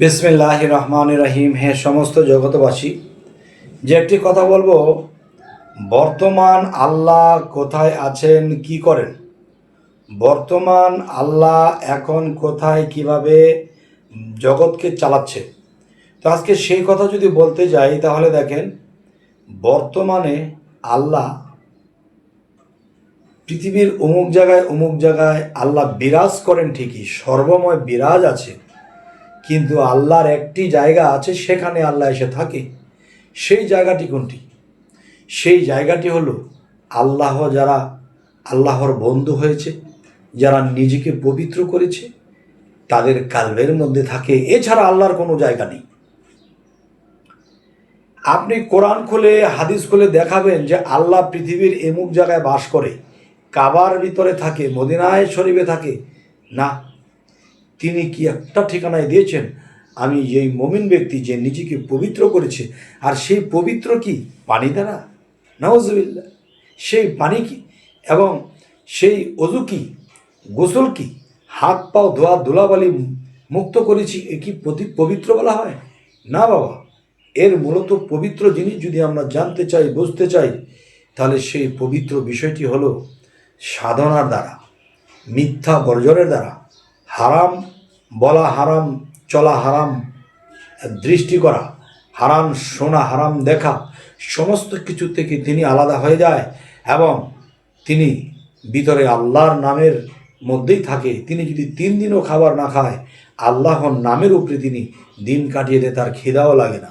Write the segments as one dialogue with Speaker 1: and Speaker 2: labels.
Speaker 1: বিসমিল্লাহ রহমান রহিম হে সমস্ত জগতবাসী যে একটি কথা বলব, বর্তমান আল্লাহ কোথায় আছেন, কি করেন? বর্তমান আল্লাহ এখন কোথায়, কীভাবে জগৎকে চালাচ্ছে? তো আজকে সেই কথা যদি বলতে যাই, তাহলে দেখেন, বর্তমানে আল্লাহ পৃথিবীর অমুক জায়গায় অমুক জায়গায় আল্লাহ বিরাজ করেন ঠিকই, সর্বময় বিরাজ আছে। কিন্তু আল্লাহর একটি জায়গা আছে, সেখানে আল্লাহ এসে থাকে। সেই জায়গাটি কোনটি? সেই জায়গাটি হলো আল্লাহ যারা আল্লাহর বন্ধু হয়েছে, যারা নিজেকে পবিত্র করেছে, তাদের কালবের মধ্যে থাকে। এছাড়া আল্লাহর কোনো জায়গা নেই। আপনি কোরআন খুলে, হাদিস খুলে দেখাবেন যে আল্লাহ পৃথিবীর এমুক জায়গায় বাস করে, কাবার ভিতরে থাকে, মদিনায় শরীফে থাকে। না তিনি কি একটা ঠিকানায় দিয়েছেন? আমি এই মমিন ব্যক্তি যে নিজেকে পবিত্র করেছে, আর সেই পবিত্র কি? পানি দ্বারা? নওয়াজবিল্লা সেই পানি কি? এবং সেই অজু কি? গোসল কি? হাত পাও ধোয়া ধুলাবালি মুক্ত করেছি, এ কি পবিত্র বলা হয়? না বাবা। এর মূলত পবিত্র জিনিস যদি আমরা জানতে চাই, বুঝতে চাই, তাহলে সেই পবিত্র বিষয়টি হলো সাধনার দ্বারা, মিথ্যা বর্জনের দ্বারা। হারাম বলা হারাম, চলা হারাম, দৃষ্টি করা হারাম, শোনা হারাম, দেখা সমস্ত কিছু থেকে তিনি আলাদা হয়ে যায় এবং তিনি ভিতরে আল্লাহর নামের মধ্যেই থাকে। তিনি যদি তিন দিনও খাবার না খায়, আল্লাহর নামের উপরে তিনি দিন কাটিয়ে দেয়, তার খিদাও লাগে না।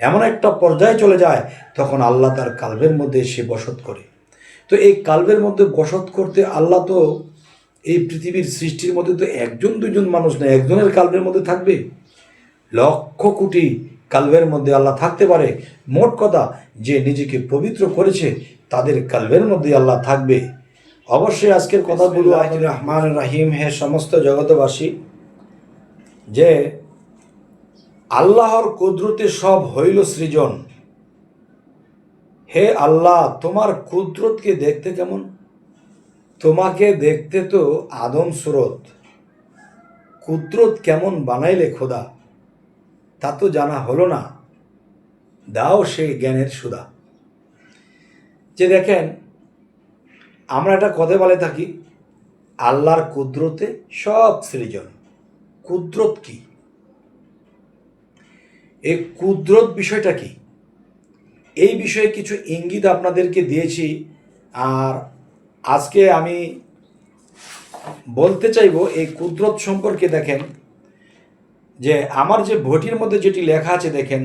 Speaker 1: এমন একটা পর্যায়ে চলে যায়, তখন আল্লাহ তার কালবের মধ্যে সে বসত করে। তো এই কালবের মধ্যে বসত করতে আল্লাহ তো এই পৃথিবীর সৃষ্টির মধ্যে তো একজন দুজন মানুষ না একজনের কালবের মধ্যে থাকবে। লক্ষ কোটি কালবের মধ্যে আল্লাহ থাকতে পারে। মোট কথা যে নিজেকে পবিত্র করেছে তাদের কালবের মধ্যে আল্লাহ থাকবে। অবশ্যই আজকের কথা বলব রহমান রাহিম হে সমস্ত জগতবাসী যে আল্লাহর কুদরতে সব হইল সৃজন। হে আল্লাহ তোমার কুদরতকে দেখতে কেমন? তোমাকে দেখতে তো আদম সুরত। কুদরত কেমন বানাইলে খোদা, তা তো জানা হলো না। দাও সেই জ্ঞানের সুদা। যে দেখেন, আমরা একটা কথা বলে থাকি, আল্লাহর কুদরতে সব সৃজন। কুদরত কি? এই কুদরত বিষয়টা কি? এই বিষয়ে কিছু ইঙ্গিত আপনাদেরকে দিয়েছি, আর আজকে আমি বলতে চাইব এই কুদরত সম্পর্কে দেখেন, যে আমার যে ভটির মধ্যে যেটি লেখা আছে দেখেন,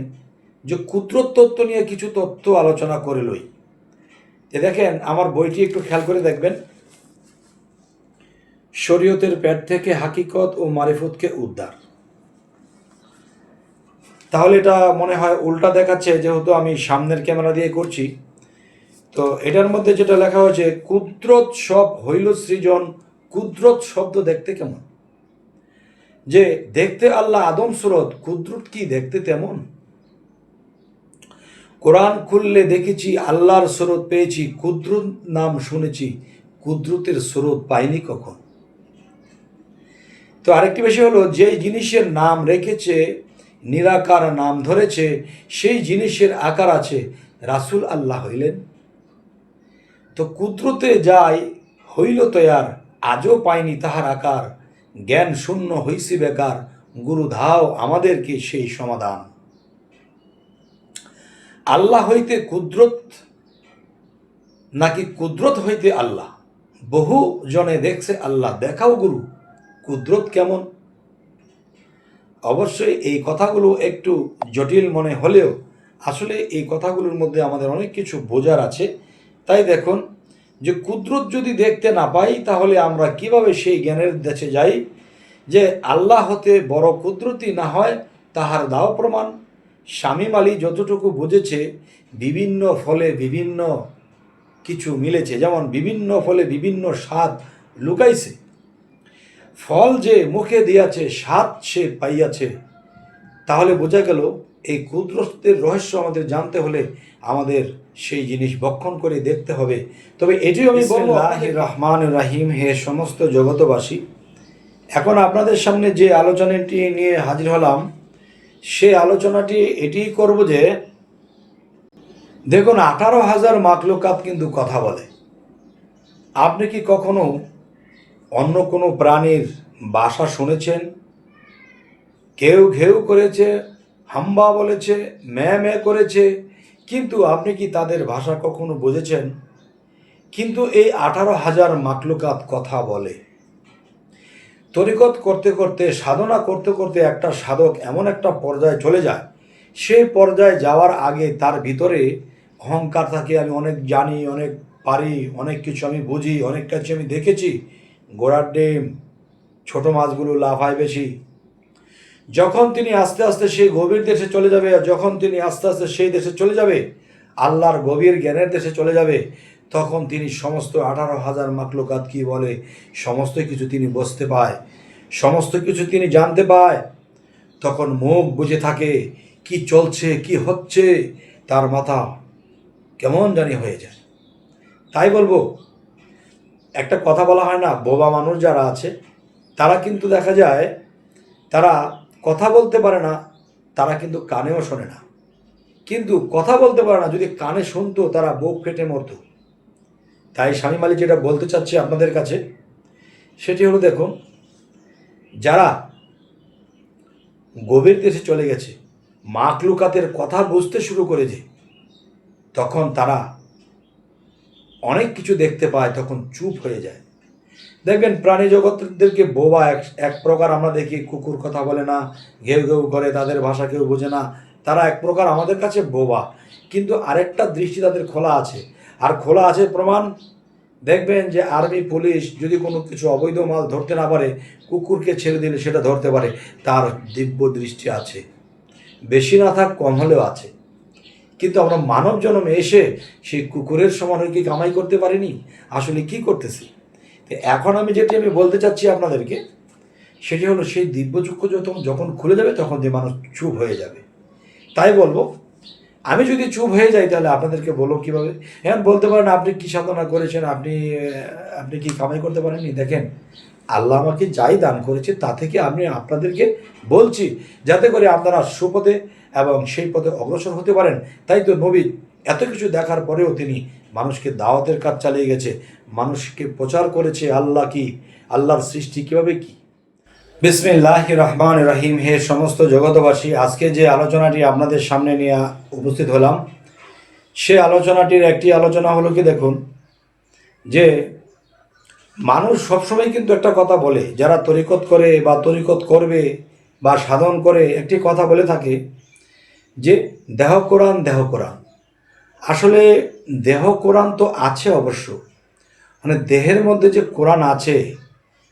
Speaker 1: যে কুদরত তত্ত্ব নিয়ে কিছু তত্ত্ব আলোচনা করে লই। যে দেখেন, আমার বইটি একটু খেয়াল করে দেখবেন। শরীয়তের পেট থেকে হাকিকত ও মারিফতকে উদ্ধার। তাহলে এটা মনে হয় উল্টা দেখাচ্ছে, যেহেতু আমি সামনের ক্যামেরা দিয়ে করছি। তো এটার মধ্যে যেটা লেখা হয়েছে, কুদরত সব হইল সৃজন, কুদরত শব্দ দেখতে কেমন? যে দেখতে আল্লাহ আদম সুরত, কুদরত কি দেখতে তেমন? কোরআন খুললে দেখেছি, আল্লাহর স্রোত পেয়েছি, কুদরত নাম শুনেছি, কুদরতের স্রোত পাইনি কখন? তো আরেকটি বিষয় হলো, যে জিনিসের নাম রেখেছে, নিরাকার নাম ধরেছে, সেই জিনিসের আকার আছে, রাসুল আল্লাহ হইলেন। তো কুদরতে যাই হইল তয়ার আজও পাইনি তাহার আকার। জ্ঞান শূন্য হইসি বেকার, গুরু ধাও আমাদেরকে সেই সমাধান। আল্লাহ হইতে কুদ্রত, নাকি কুদরত হইতে আল্লাহ? বহু জনে দেখছে আল্লাহ, দেখাও গুরু, কুদ্রত কেমন? অবশ্যই এই কথাগুলো একটু জটিল মনে হলেও, আসলে এই কথাগুলোর মধ্যে আমাদের অনেক কিছু বোঝার আছে। তাই দেখুন, যে কুদরত যদি দেখতে না পাই, তাহলে আমরা কীভাবে সেই জ্ঞানের দেশে যাই? যে আল্লাহ হতে বড় কুদরতি না হয়, তাহার দাও প্রমাণ। শামীম আলী যতটুকু বুঝেছে, বিভিন্ন ফলে বিভিন্ন কিছু মিলেছে। যেমন বিভিন্ন ফলে বিভিন্ন স্বাদ লুকাইছে। ফল যে মুখে দিয়াছে, স্বাদ সে পাইয়াছে। তাহলে বোঝা গেল এই কুদরতের রহস্য আমাদের জানতে হলে আমাদের সেই জিনিস বক্ষণ করে দেখতে হবে। তবে এটি আমি বলব রহমান রাহিম হে সমস্ত জগতবাসী এখন আপনাদের সামনে যে আলোচনাটি নিয়ে হাজির হলাম সে আলোচনাটি এটি করব যে দেখুন আঠারো হাজার মাকলুকাত কিন্তু কথা বলে। আপনি কি কখনো অন্য কোনো প্রাণীর বাসা শুনেছেন? কেউ ঘেউ করেছে হাম্বা বলেছে, ম্যা ম্যা করেছে, কিন্তু আপনি কি তাদের ভাষা কখনো বুঝেছেন? কিন্তু এই আঠারো হাজার মাকলুকাত কথা বলে। তরিকত করতে করতে, সাধনা করতে করতে একটা সাধক এমন একটা পর্যায়ে চলে যায়। সেই পর্যায়ে যাওয়ার আগে তার ভিতরে অহংকার থাকে, আমি অনেক জানি, অনেক পারি, অনেক কিছু আমি বুঝি, অনেক কিছু আমি দেখেছি। গোড়ার ডিম, ছোটো মাছগুলো লাফায় বেশি যখন তিনি আস্তে আস্তে সেই গভীর দেশে চলে যাবে যখন তিনি আস্তে আস্তে সেই দেশে চলে যাবে, আল্লাহর গভীর জ্ঞানের দেশে চলে যাবে, তখন তিনি সমস্ত আঠারো হাজার মাকলুকাত কি বলে, সমস্ত কিছু তিনি বুঝতে পায়। সমস্ত কিছু তিনি জানতে পায়। তখন মুখ বুঝে থাকে, কি চলছে, কি হচ্ছে, তার মাথা কেমন জানি হয়ে যায়। তাই বলব, একটা কথা বলা হয় না, বোবা মানুষ যারা আছে, তারা কিন্তু দেখা যায়, তারা কথা বলতে পারে না, তারা কিন্তু কানেও শোনে না। কিন্তু কথা বলতে পারে না, যদি কানে শুনতো, তারা বুক ফেটে মরতো। তাই স্বামী মালিক যেটা বলতে চাচ্ছি আপনাদের কাছে, সেটি হলো দেখুন, যারা গভীর দেশে চলে গেছে, মাকলুকাতের কথা বুঝতে শুরু করেছে, তখন তারা অনেক কিছু দেখতে পায়, তখন চুপ হয়ে যায়। দেখবেন প্রাণী জগৎদেরকে বোবা এক এক প্রকার আমরা দেখি, কুকুর কথা বলে না, ঘেউ ঘেউ করে, তাদের ভাষা কেউ বোঝে না, তারা এক প্রকার আমাদের কাছে বোবা। কিন্তু আরেকটা দৃষ্টি তাদের খোলা আছে। আর খোলা আছে প্রমাণ, দেখবেন যে আর্মি, পুলিশ যদি কোনো কিছু অবৈধ মাল ধরতে না পারে, কুকুরকে ছেড়ে দিলে সেটা ধরতে পারে, তার দিব্য দৃষ্টি আছে। বেশি না থাক, কম হলেও আছে। কিন্তু আমরা মানব জন্মে এসে সেই কুকুরের সমান কি কামাই করতে পারিনি? আসলে কি করতেছি? এখন আমি যেটি আমি বলতে চাচ্ছি আপনাদেরকে, সেটি হলো সেই দিব্যচক্ষু যখন যখন খুলে যাবে তখন যে মানুষ চুপ হয়ে যাবে। তাই বলব, আমি যদি চুপ হয়ে যাই তাহলে আপনাদেরকে বলব কীভাবে? হ্যাঁ বলতে পারেন আপনি কী সাধনা করেছেন, আপনি আপনি কি কামাই করতে পারেননি? দেখেন, আল্লাহ আমাকে যাই দান করেছে তা থেকে আমি আপনাদেরকে বলছি, যাতে করে আপনারা সুপথে এবং সেই পথে অগ্রসর হতে পারেন। তাই তো নবী এত কিছু দেখার পরেও তিনি মানুষকে দাওয়াতের কাজ চালিয়ে গেছে, মানুষকে প্রচার করেছে আল্লাহ কি? আল্লাহর সৃষ্টি কীভাবে কি? বিসমিল্লাহ রহমান রহিম। হে সমস্ত জগতবাসী আজকে যে আলোচনাটি আপনাদের সামনে নিয়ে উপস্থিত হলাম, সে আলোচনাটির একটি আলোচনা হলো কি দেখুন, যে মানুষ সবসময় কিন্তু একটা কথা বলে, যারা তরিকত করে বা তরিকত করবে বা সাধন করে একটি কথা বলে থাকে যে, দেহ কোরআন দেহ কোরআন। আসলে দেহ কোরআন তো আছে অবশ্য। মানে দেহের মধ্যে যে কোরআন আছে,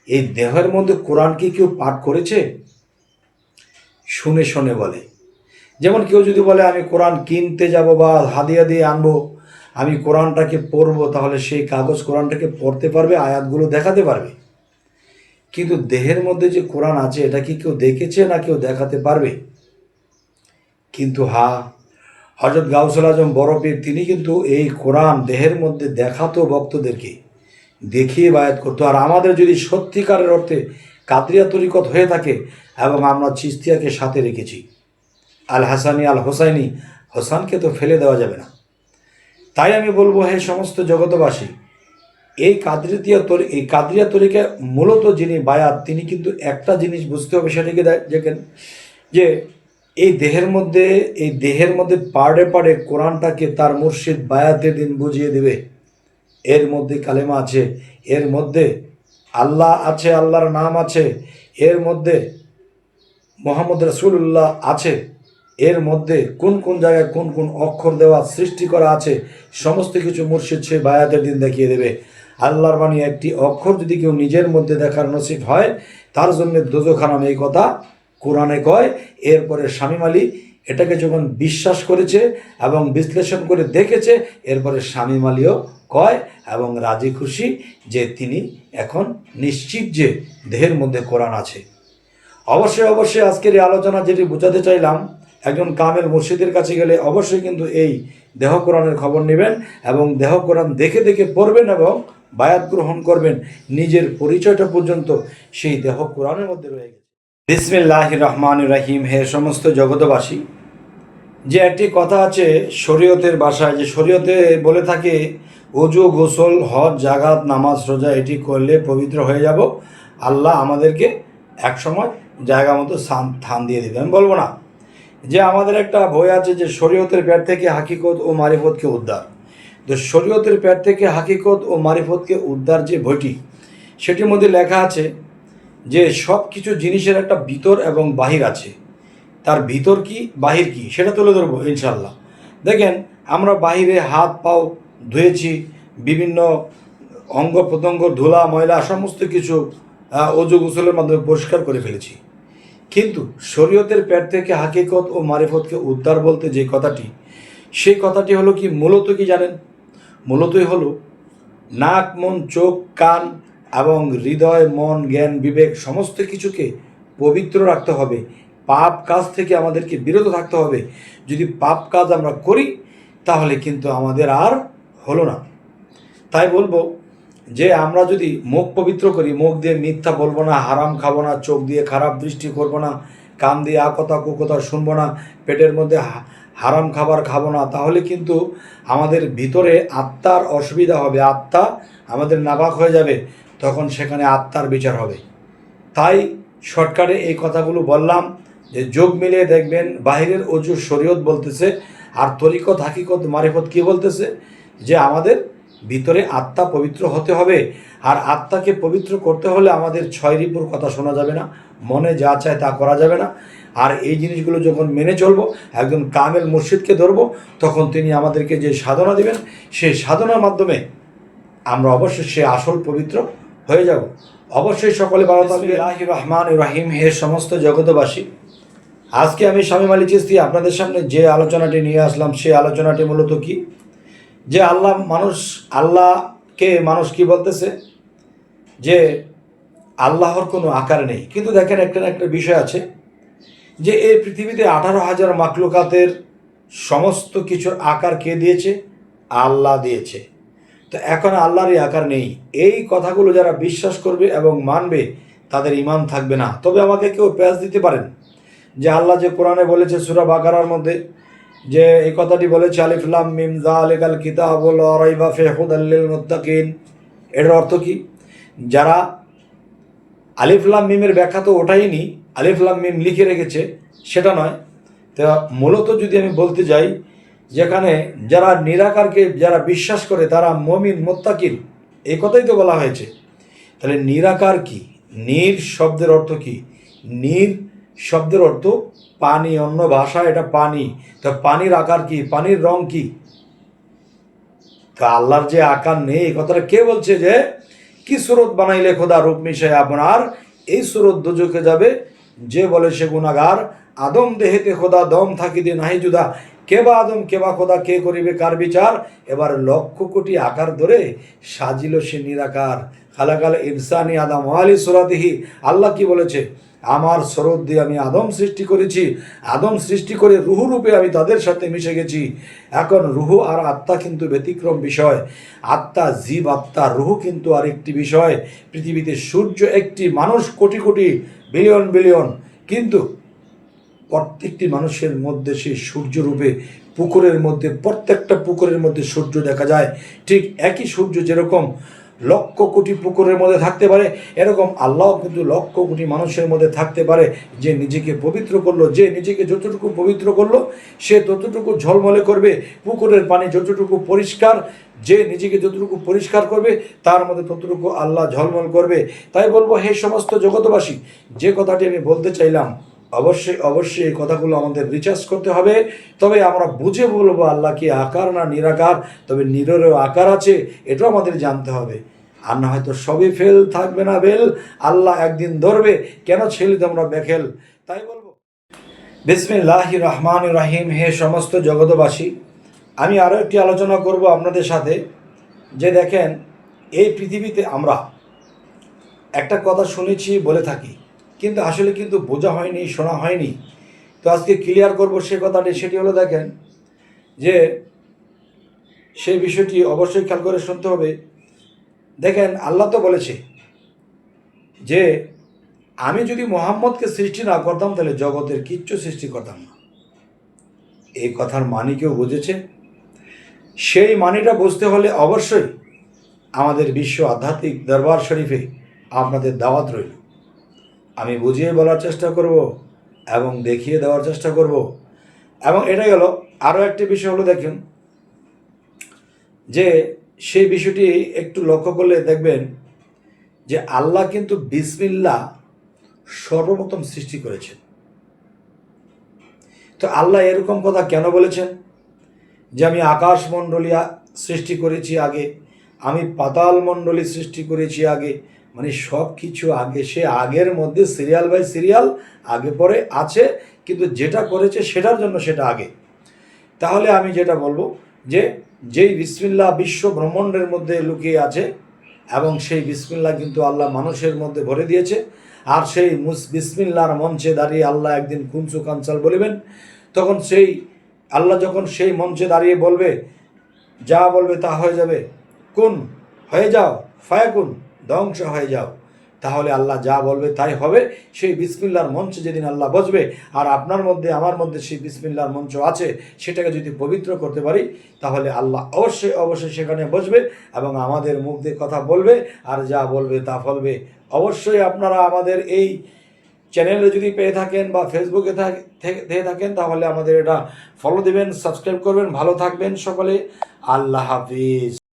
Speaker 1: এই দেহের মধ্যে কোরআন কি কেউ পাঠ করেছে? শুনে শুনে বলে। যেমন কেউ যদি বলে, আমি কোরআন কিনতে যাব বা হাদিয়া দিয়ে আনব, আমি কোরআনটাকে পড়ব, তাহলে সেই কাগজ কোরআনটাকে পড়তে পারবে, আয়াতগুলো দেখাতে পারবে। কিন্তু দেহের মধ্যে যে কোরআন আছে, এটা কি কেউ দেখেছে না কেউ দেখাতে পারবে? কিন্তু হা হজরত গাউসুল আজম বরফের তিনি কিন্তু এই কোরআন দেহের মধ্যে দেখাতো ভক্তদেরকে, দেখিয়ে বায়াত করতো। আর আমাদের যদি সত্যিকারের অর্থে কাদরিয়া তরিকত হয়ে থাকে এবং আমরা চিস্তিয়াকে সাথে রেখেছি, আল হাসানি, আল হোসাইনি, হোসানকে তো ফেলে দেওয়া যাবে না। তাই আমি বলব, হে সমস্ত জগতবাসী এই কাদরিয়া তরি, এই কাদরিয়া তরিকা মূলত যিনি বায়াত, তিনি কিন্তু একটা জিনিস বুঝতে হবে সেটাকে দেখেন যে এই দেহের মধ্যে, এই দেহের মধ্যে পাড়ে পাড়ে কোরআনটাকে তার মুর্শিদ বায়াতের দিন বুঝিয়ে দেবে। এর মধ্যে কালেমা আছে, এর মধ্যে আল্লাহ আছে, আল্লাহর নাম আছে, এর মধ্যে মোহাম্মদ রসুল্লাহ আছে, এর মধ্যে কোন কোন জায়গায় কোন কোন অক্ষর দেওয়া সৃষ্টি করা আছে, সমস্ত কিছু মুর্শিদ সে বায়াতের দিন দেখিয়ে দেবে। আল্লাহর বাণী একটি অক্ষর যদি কেউ নিজের মধ্যে দেখার নসিব হয়, তার জন্য দোজখানাম এই কথা। কোরআনে কয়, এরপরে স্বামী আলী এটাকে যখন বিশ্বাস করেছে এবং বিশ্লেষণ করে দেখেছে, এরপরে স্বামী মালিও কয় এবং রাজি খুশি যে তিনি এখন নিশ্চিত যে দেহের মধ্যে কোরআন আছে। অবশ্যই অবশ্যই আজকের এই আলোচনা যেটি বোঝাতে চাইলাম, একজন কামেল মুর্শিদের কাছে গেলে অবশ্যই কিন্তু এই দেহ কোরআনের খবর নেবেন এবং দেহ কোরআন দেখে দেখে পড়বেন এবং বায়াত গ্রহণ করবেন। নিজের পরিচয়টা পর্যন্ত সেই দেহ কোরআনের মধ্যে রয়ে গেছে। বিসমিল্লাহ রহমান রাহিম হে সমস্ত জগতবাসী যে একটি কথা আছে শরীয়তের বাসায় যে শরীয়তে বলে থাকে অজু গোসল, হজ জাগাত নামাজ, রোজা, এটি করলে পবিত্র হয়ে যাব। আল্লাহ আমাদেরকে এক সময় জায়গা মতো স্থান স্থান দিয়ে দেবে আমি বলব না। যে আমাদের একটা বই আছে যে শরীয়তের প্যাট থেকে হাকিকত ও মারিফতকে উদ্ধার। তো শরীয়তের পেট থেকে হাকিকত ও মারিফতকে উদ্ধার যে বইটি, সেটির মধ্যে লেখা আছে যে সব কিছু জিনিসের একটা ভিতর এবং বাহির আছে। তার ভিতর কি, বাহির কি, সেটা তুলে ধরবো ইনশাল্লাহ দেখেন, আমরা বাহিরে হাত, পাও ধুয়েছি, বিভিন্ন অঙ্গ প্রত্যঙ্গ, ধুলা, ময়লা, সমস্ত কিছু অজু গোসলের মাধ্যমে পরিষ্কার করে ফেলেছি। কিন্তু শরীয়তের পেট থেকে হাকিকত ও মারিফতকে উদ্ধার বলতে যে কথাটি, সেই কথাটি হলো কি, মূলত কি জানেন? মূলতই হলো, নাক, মন, চোখ, কান এবং হৃদয়, মন, জ্ঞান, বিবেক সমস্ত কিছুকে পবিত্র রাখতে হবে। পাপ কাজ থেকে আমাদেরকে বিরত থাকতে হবে। যদি পাপ কাজ আমরা করি, তাহলে কিন্তু আমাদের আর হলো না। তাই বলব যে, আমরা যদি মুখ পবিত্র করি, মুখ দিয়ে মিথ্যা বলব না, হারাম খাব না, চোখ দিয়ে খারাপ দৃষ্টি করব না, কান দিয়ে আকথা কুকথা শুনব না, পেটের মধ্যে হারাম খাবার খাব না, তাহলে কিন্তু আমাদের ভিতরে আত্মার অসুবিধা হবে। আত্মা আমাদের নাবাক হয়ে যাবে। তখন সেখানে আত্মার বিচার হবে। তাই শর্টকাটে এই কথাগুলো বললাম যে যোগ মিলিয়ে দেখবেন, বাহিরের অজু শরীয়ত বলতেছে, আর তরিকত, হাকিকত, মারিফত কি বলতেছে? যে আমাদের ভিতরে আত্মা পবিত্র হতে হবে, আর আত্মাকে পবিত্র করতে হলে আমাদের ছয় রিপুর কথা শোনা যাবে না, মনে যা চায় তা করা যাবে না। আর এই জিনিসগুলো যখন মেনে চলবো, একজন কামেল মুর্শিদকে ধরবো, তখন তিনি আমাদেরকে যে সাধনা দিবেন, সেই সাধনার মাধ্যমে আমরা অবশ্যই সে আসল পবিত্র হয়ে যাব। অবশ্যই সকলে ভালো থাকবে রহমান রাহিম হে সমস্ত জগতবাসী। আজকে আমি স্বামী মালিক চিস্তি আপনাদের সামনে যে আলোচনাটি নিয়ে আসলাম সেই আলোচনাটি মূলত কি? যে আল্লাহ মানুষ আল্লাহকে মানুষ কি বলতেছে? যে আল্লাহর কোনো আকার নেই। কিন্তু দেখেন একটা না একটা বিষয় আছে যে এই পৃথিবীতে আঠারো হাজার মাকলুকাতের সমস্ত কিছুর আকার কে দিয়েছে? আল্লাহ দিয়েছে। তো এখন আল্লাহরই আকার নেই। এই কথাগুলো যারা বিশ্বাস করবে এবং মানবে, তাদের ইমান থাকবে না। তবে আমাকে কেউ প্যাচ দিতে পারেন? যে আল্লাহ যে কোরআনে বলেছে সুরা বাকারার মধ্যে, যে এই কথাটি বলেছে আলিফলাম মিম জা আলিকাল কিতাবুল রাইবা ফি হুদাল্লিল মুত্তাকিন। এর অর্থ কি? যারা আলিফলাম মিমের ব্যাখ্যা তো ওটাইনি আলিফলাম মিম লিখে রেখেছে, সেটা নয়। তা মূলত যদি আমি বলতে যাই যেখানে যারা নিরাকারকে যারা বিশ্বাস করে, তারা মমিন মোত্তাকিন এই কথাই তো বলা হয়েছে। তাহলে নিরাকার কি? নির শব্দের অর্থ কি? নির শব্দের অর্থ পানি, অন্য ভাষা এটা পানি। তা পানির আকার কি? পানির রং কি? তা আল্লাহর যে আকার নেই এই কথাটা কে বলছে যে, কি সুরত বানাইলে খোদা রূপ মিশায় আপনার? এই সুরত দুজকে যাবে। যে বলে সে গুণাগার আদম দেহেতে খোদা দম থাকিতে নাহি জুদা। কে বা আদম, কে বা খোদা, কে করিবে, কার বিচার? এবার লক্ষ কোটি আকার ধরে সাজিল সে নিরাকার। খালাকাল ইনসানি আদম আলী সুরাতিহি। আল্লাহ কি বলেছে? আমার স্বরূপ দিয়ে আমি আদম সৃষ্টি করেছি। আদম সৃষ্টি করে রুহু রূপে আমি তাদের সাথে মিশে গেছি। এখন রুহু আর আত্মা কিন্তু ব্যতিক্রম বিষয়। আত্মা জীব, আত্মা রুহু কিন্তু আরেকটি বিষয়। পৃথিবীতে সূর্য একটি মানুষ, কোটি কোটি, বিলিয়ন বিলিয়ন। কিন্তু প্রত্যেকটি মানুষের মধ্যে সেই সূর্য রূপে পুকুরের মধ্যে, প্রত্যেকটা পুকুরের মধ্যে সূর্য দেখা যায়। ঠিক একই সূর্য যেরকম লক্ষ কোটি পুকুরের মধ্যে থাকতে পারে, এরকম আল্লাহ কিন্তু লক্ষ কোটি মানুষের মধ্যে থাকতে পারে যে নিজেকে পবিত্র করল, যে নিজেকে যতটুকু পবিত্র করল, সে ততটুকু ঝলমলে করবে। পুকুরের পানি যতটুকু পরিষ্কার, যে নিজেকে যতটুকু পরিষ্কার করবে, তার মধ্যে ততটুকু আল্লাহ ঝলমল করবে। তাই বলব, হে সমস্ত জগতবাসী যে কথাটি আমি বলতে চাইলাম অবশ্যই অবশ্যই এই কথাগুলো আমাদের রিচার্জ করতে হবে। তবে আমরা বুঝে বলব আল্লাহ কি আকার না নিরাকার, তবে নিরেরও আকার আছে, এটাও আমাদের জানতে হবে। আর না হয়তো সবই ফেল থাকবে না বেল আল্লাহ একদিন ধরবে, কেন ছেলে তোমরা বেখেল তাই বলব। বিসমিল্লাহ রহমান রাহিম, হে সমস্ত জগতবাসী আমি আরও একটি আলোচনা করব আপনাদের সাথে, যে দেখেন, এই পৃথিবীতে আমরা একটা কথা শুনেছি, বলে থাকি। কিন্তু আসলে কিন্তু বোঝা হয়নি, শোনা হয়নি। তো আজকে ক্লিয়ার করব সে কথাটি, সেটি হলো দেখেন যে সেই বিষয়টি অবশ্যই খেয়াল করে শুনতে হবে। দেখেন, আল্লাহ তো বলেছে যে, আমি যদি মোহাম্মদকে সৃষ্টি না করতাম, তাহলে জগতের কিচ্ছু সৃষ্টি করতাম না। এই কথার মানি কেউ বুঝেছে? সেই মানিটা বুঝতে হলে অবশ্যই আমাদের বিশ্ব আধ্যাত্মিক দরবার শরীফে আপনাদের দাওয়াত রইল। আমি বুঝিয়ে বলার চেষ্টা করব এবং দেখিয়ে দেওয়ার চেষ্টা করব। এবং এটাই হলো আরও একটি বিষয় হলো দেখুন যে সেই বিষয়টি একটু লক্ষ্য করলে দেখবেন যে আল্লাহ কিন্তু বিসমিল্লা সর্বপ্রথম সৃষ্টি করেছেন। তো আল্লাহ এরকম কথা কেন বলেছেন? যে আমি আকাশ মণ্ডলিয়া সৃষ্টি করেছি আগে, আমি পাতাল মণ্ডলী সৃষ্টি করেছি আগে মানে সব কিছু আগে, সে আগের মধ্যে সিরিয়াল বাই সিরিয়াল আগে পরে আছে, কিন্তু যেটা করেছে সেটার জন্য সেটা আগে। তাহলে আমি যেটা বলব যে, যেই বিসমিল্লা বিশ্ব ব্রহ্মাণ্ডের মধ্যে লুকিয়ে আছে, এবং সেই বিসমিল্লা কিন্তু আল্লাহ মানুষের মধ্যে ভরে দিয়েছে, আর সেই মুস, বিসমিল্লার মঞ্চে দাঁড়িয়ে আল্লাহ একদিন কুঞ্চু কাঞ্চাল বলিবেন, তখন সেই, আল্লাহ যখন সেই মঞ্চে দাঁড়িয়ে বলবে, যা বলবে তা হয়ে যাবে। কোন, হয়ে যাও, ফায়াকুন। ধ্বংস হয়ে যাও। তাহলে আল্লাহ যা বলবে তাই হবে। সেই বিসমিল্লার মঞ্চ যেদিন আল্লাহ বসবে, আর আপনার মধ্যে, আমার মধ্যে সেই বিসমিল্লার মঞ্চ আছে, সেটাকে যদি পবিত্র করতে পারি, তাহলে আল্লাহ অবশ্যই অবশ্যই সেখানে বসবে এবং আমাদের মুখ দিয়ে কথা বলবে, আর যা বলবে তা ফলবে। অবশ্যই আপনারা আমাদের এই চ্যানেলে যদি পেয়ে থাকেন বা ফেসবুকে থাক- থেকে থেকে থাকেন, তাহলে আমাদের এটা ফলো দিবেন সাবস্ক্রাইব করবেন। ভালো থাকবেন সকলে। আল্লাহ হাফিজ।